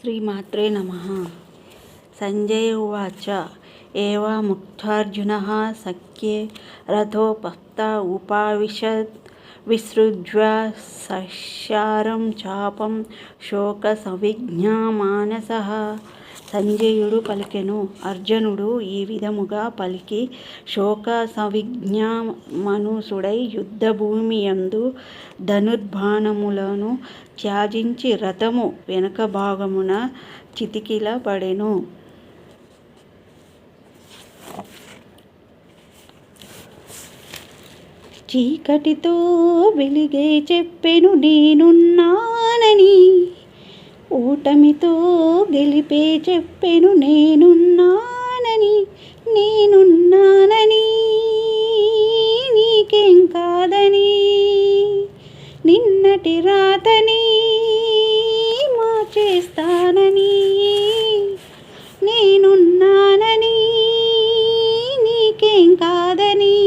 श्रीमात्रे नमः। संजय उवाच। एवमुक्तार्जुनः सख्ये रथोपक्ता उपाविशत्। चापम शोक चापं शोकसविज्ञामानसः। సంజయుడు పలికెను. అర్జునుడు ఈ విధముగా పలికి శోక సవిజ్ఞామనుసుడై యుద్ధభూమి యందు ధనుర్బాణములను త్యాజించి రథము వెనుక భాగమున చితికిలబడెను. చీకటితో వెలిగే చెప్పెను నేనున్నానని ఓటమితో గెలిపే చెప్పెను నేనున్నానని నేనున్నానని నీకేం కాదని నిన్నటి రాతని మార్చేస్తానని నేనున్నానని నీకేం కాదని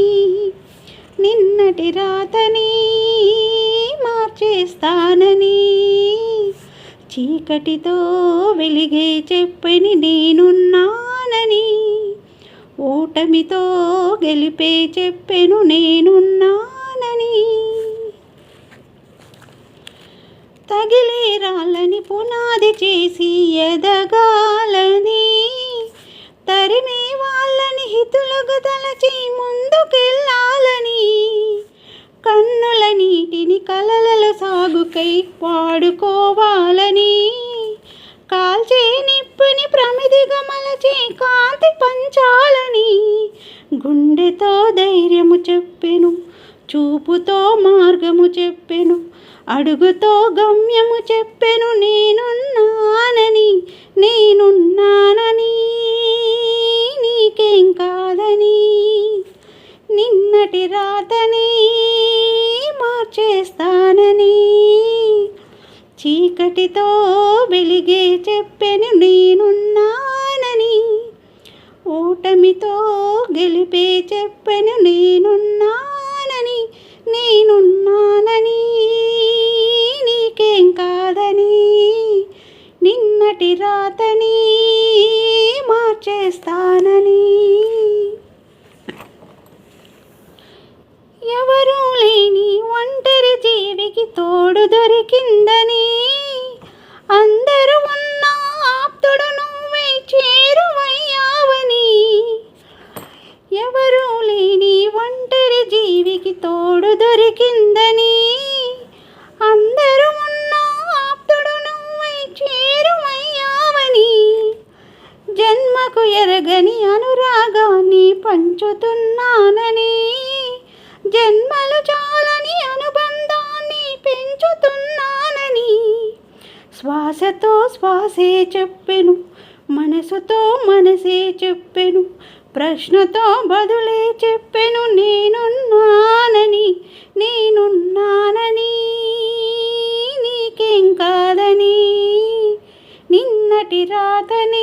నిన్నటి రాతని మార్చేస్తానని. చీకటితో వెలిగే చెప్పని నేనున్నానని. ఓటమితో గెలిపే చెప్పెను నేనున్నానని. తగిలే రాళ్ళని పునాది చేసి ఎదగాలని. తరిమే వాళ్ళని హితులకు తలచి ముందుకెళ్ళాలని. కన్నుల నీటిని కలలలో సాగుకై వాడుకోవాలని మలచి కాంతి పంచాలని గుండెతో ధైర్యము చెప్పెను చూపుతో మార్గము చెప్పెను అడుగుతో గమ్యము చెప్పెను నేనున్నానని నేనున్నానని నీకేం కాదని నిన్నటి రాతని మార్చేస్తానని చీకటితో వెలిగే చెప్పెను నేనున్నా తెలిపే చెప్పను నేనున్నానని నేనున్నానని నీకేం కాదని నిన్నటి రాతని మార్చేస్తానని. ఎవరూ లేని ఒంటరి జీవికి తోడు దొరికిందని ఎరగని అనురాగాన్ని పంచుతున్నానని జన్మలు చాలని అనుబంధాన్ని పెంచుతున్నానని. శ్వాసతో శ్వాసే చెప్పెను మనసుతో మనసే చెప్పెను ప్రశ్నతో బదులే చెప్పెను నేనున్నానని నేనున్నానని. నీకేం కాదని నిన్నటి రాతని